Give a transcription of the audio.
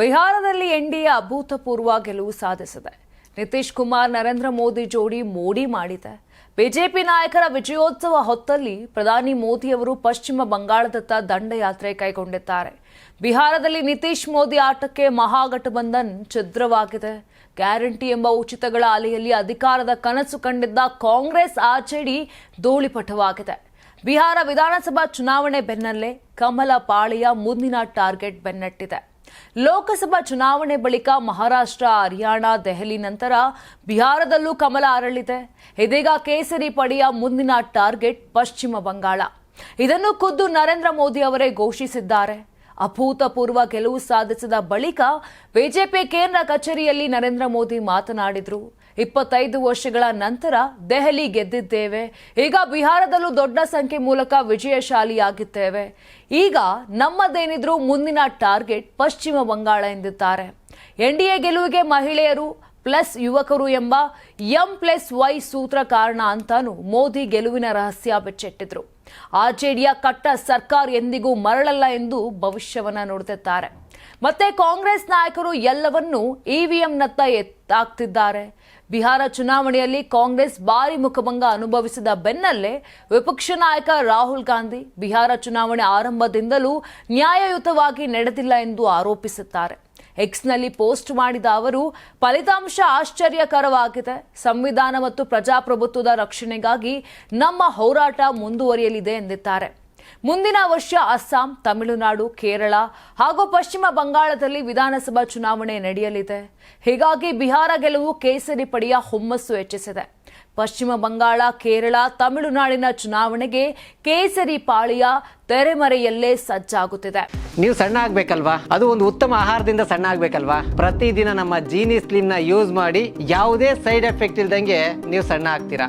ಬಿಹಾರದಲ್ಲಿ ಎನ್ಡಿಎ ಅಭೂತಪೂರ್ವ ಗೆಲುವು ಸಾಧಿಸಿದೆ. ನಿತೀಶ್ ಕುಮಾರ್, ನರೇಂದ್ರ ಮೋದಿ ಜೋಡಿ ಮೋಡಿ ಮಾಡಿದೆ. ಬಿಜೆಪಿ ನಾಯಕರ ವಿಜಯೋತ್ಸವ ಹೊತ್ತಲ್ಲಿ ಪ್ರಧಾನಿ ಮೋದಿಯವರು ಪಶ್ಚಿಮ ಬಂಗಾಳದತ್ತ ದಂಡಯಾತ್ರೆ ಕೈಗೊಂಡಿದ್ದಾರೆ. ಬಿಹಾರದಲ್ಲಿ ನಿತೀಶ್ ಮೋದಿ ಆಟಕ್ಕೆ ಮಹಾಗಠಬಂಧನ್ ಛಿದ್ರವಾಗಿದೆ. ಗ್ಯಾರಂಟಿ ಎಂಬ ಉಚಿತಗಳ ಅಲೆಯಲ್ಲಿ ಅಧಿಕಾರದ ಕನಸು ಕಂಡಿದ್ದ ಕಾಂಗ್ರೆಸ್ ಆರ್ಜೆಡಿ ಧೂಳಿಪಟವಾಗಿದೆ. ಬಿಹಾರ ವಿಧಾನಸಭಾ ಚುನಾವಣೆ ಬೆನ್ನಲ್ಲೇ ಕಮಲ ಪಾಳೆಯ ಮುಂದಿನ ಟಾರ್ಗೆಟ್ ಬೆನ್ನಟ್ಟಿದೆ. ಲೋಕಸಭಾ ಚುನಾವಣೆ ಬಳಿಕ ಮಹಾರಾಷ್ಟ್ರ, ಹರಿಯಾಣ, ದೆಹಲಿ ನಂತರ ಬಿಹಾರದಲ್ಲೂ ಕಮಲ ಅರಳಿದೆ. ಇದೀಗ ಕೇಸರಿ ಪಡೆಯ ಮುಂದಿನ ಟಾರ್ಗೆಟ್ ಪಶ್ಚಿಮ ಬಂಗಾಳ. ಇದನ್ನು ಖುದ್ದು ನರೇಂದ್ರ ಮೋದಿ ಅವರೇ ಘೋಷಿಸಿದ್ದಾರೆ. ಅಭೂತಪೂರ್ವ ಗೆಲುವು ಸಾಧಿಸಿದ ಬಳಿಕ ಬಿಜೆಪಿ ಕೇಂದ್ರ ಕಚೇರಿಯಲ್ಲಿ ನರೇಂದ್ರ ಮೋದಿ ಮಾತನಾಡಿದ್ರು. ಇಪ್ಪತ್ತೈದು ವರ್ಷಗಳ ನಂತರ ದೆಹಲಿ ಗೆದ್ದಿದ್ದೇವೆ. ಈಗ ಬಿಹಾರದಲ್ಲೂ ದೊಡ್ಡ ಸಂಖ್ಯೆ ಮೂಲಕ ವಿಜಯಶಾಲಿಯಾಗಿದ್ದೇವೆ. ಈಗ ನಮ್ಮದೇನಿದ್ರು ಮುಂದಿನ ಟಾರ್ಗೆಟ್ ಪಶ್ಚಿಮ ಬಂಗಾಳ ಎಂದಿದ್ದಾರೆ. ಎನ್ಡಿಎ ಗೆಲುವಿಗೆ ಮಹಿಳೆಯರು ಪ್ಲಸ್ ಯುವಕರು ಎಂಬ ಎಂ ಪ್ಲಸ್ ವೈ ಸೂತ್ರ ಕಾರಣ ಅಂತಾನು ಮೋದಿ ಗೆಲುವಿನ ರಹಸ್ಯ ಬಿಚ್ಚಿಟ್ಟಿದ್ರು. ಆರ್ಜೆಡಿಯ ಕಟ್ಟ ಸರ್ಕಾರ ಎಂದಿಗೂ ಮರಳಲ್ಲ ಎಂದು ಭವಿಷ್ಯವನ್ನ ನುಡಿದಿದ್ದಾರೆ. ಮತ್ತೆ ಕಾಂಗ್ರೆಸ್ ನಾಯಕರು ಎಲ್ಲವನ್ನೂ ಇವಿಎಂನತ್ತ ಎತ್ತಾಕ್ತಿದ್ದಾರೆ. ಬಿಹಾರ ಚುನಾವಣೆಯಲ್ಲಿ ಕಾಂಗ್ರೆಸ್ ಭಾರಿ ಮುಖಭಂಗ ಅನುಭವಿಸಿದ ಬೆನ್ನಲ್ಲೇ ವಿಪಕ್ಷ ನಾಯಕ ರಾಹುಲ್ ಗಾಂಧಿ ಬಿಹಾರ ಚುನಾವಣೆ ಆರಂಭದಿಂದಲೂ ನ್ಯಾಯಯುತವಾಗಿ ನಡೆದಿಲ್ಲ ಎಂದು ಆರೋಪಿಸುತ್ತಾರೆ. ಎಕ್ಸ್ನಲ್ಲಿ ಪೋಸ್ಟ್ ಮಾಡಿದ ಅವರು, ಫಲಿತಾಂಶ ಆಶ್ಚರ್ಯಕರವಾಗಿದೆ. ಸಂವಿಧಾನ ಮತ್ತು ಪ್ರಜಾಪ್ರಭುತ್ವದ ರಕ್ಷಣೆಗಾಗಿ ನಮ್ಮ ಹೋರಾಟ ಮುಂದುವರಿಯಲಿದೆ ಎಂದಿದ್ದಾರೆ. ಮುಂದಿನ ವರ್ಷ ಅಸ್ಸಾಂ, ತಮಿಳುನಾಡು, ಕೇರಳ ಹಾಗೂ ಪಶ್ಚಿಮ ಬಂಗಾಳದಲ್ಲಿ ವಿಧಾನಸಭಾ ಚುನಾವಣೆ ನಡೆಯಲಿದೆ. ಹೀಗಾಗಿ ಬಿಹಾರ ಗೆಲುವು ಕೇಸರಿ ಪಡೆಯ ಹುಮ್ಮಸ್ಸು ಹೆಚ್ಚಿಸಿದೆ. ಪಶ್ಚಿಮ ಬಂಗಾಳ, ಕೇರಳ, ತಮಿಳುನಾಡಿನ ಚುನಾವಣೆಗೆ ಕೇಸರಿ ಪಾಳಿಯ ತೆರೆಮರೆಯಲ್ಲೇ ಸಜ್ಜಾಗುತ್ತಿದೆ. ನೀವು ಸಣ್ಣ ಆಗ್ಬೇಕಲ್ವಾ? ಅದು ಒಂದು ಉತ್ತಮ ಆಹಾರದಿಂದ ಸಣ್ಣ ಆಗ್ಬೇಕಲ್ವಾ? ಪ್ರತಿದಿನ ನಮ್ಮ ಜೀನಿ ಸ್ಲಿಮ್ನ ಯೂಸ್ ಮಾಡಿ ಯಾವುದೇ ಸೈಡ್ ಎಫೆಕ್ಟ್ ಇಲ್ದಂಗೆ ನೀವು ಸಣ್ಣ ಆಗ್ತೀರಾ?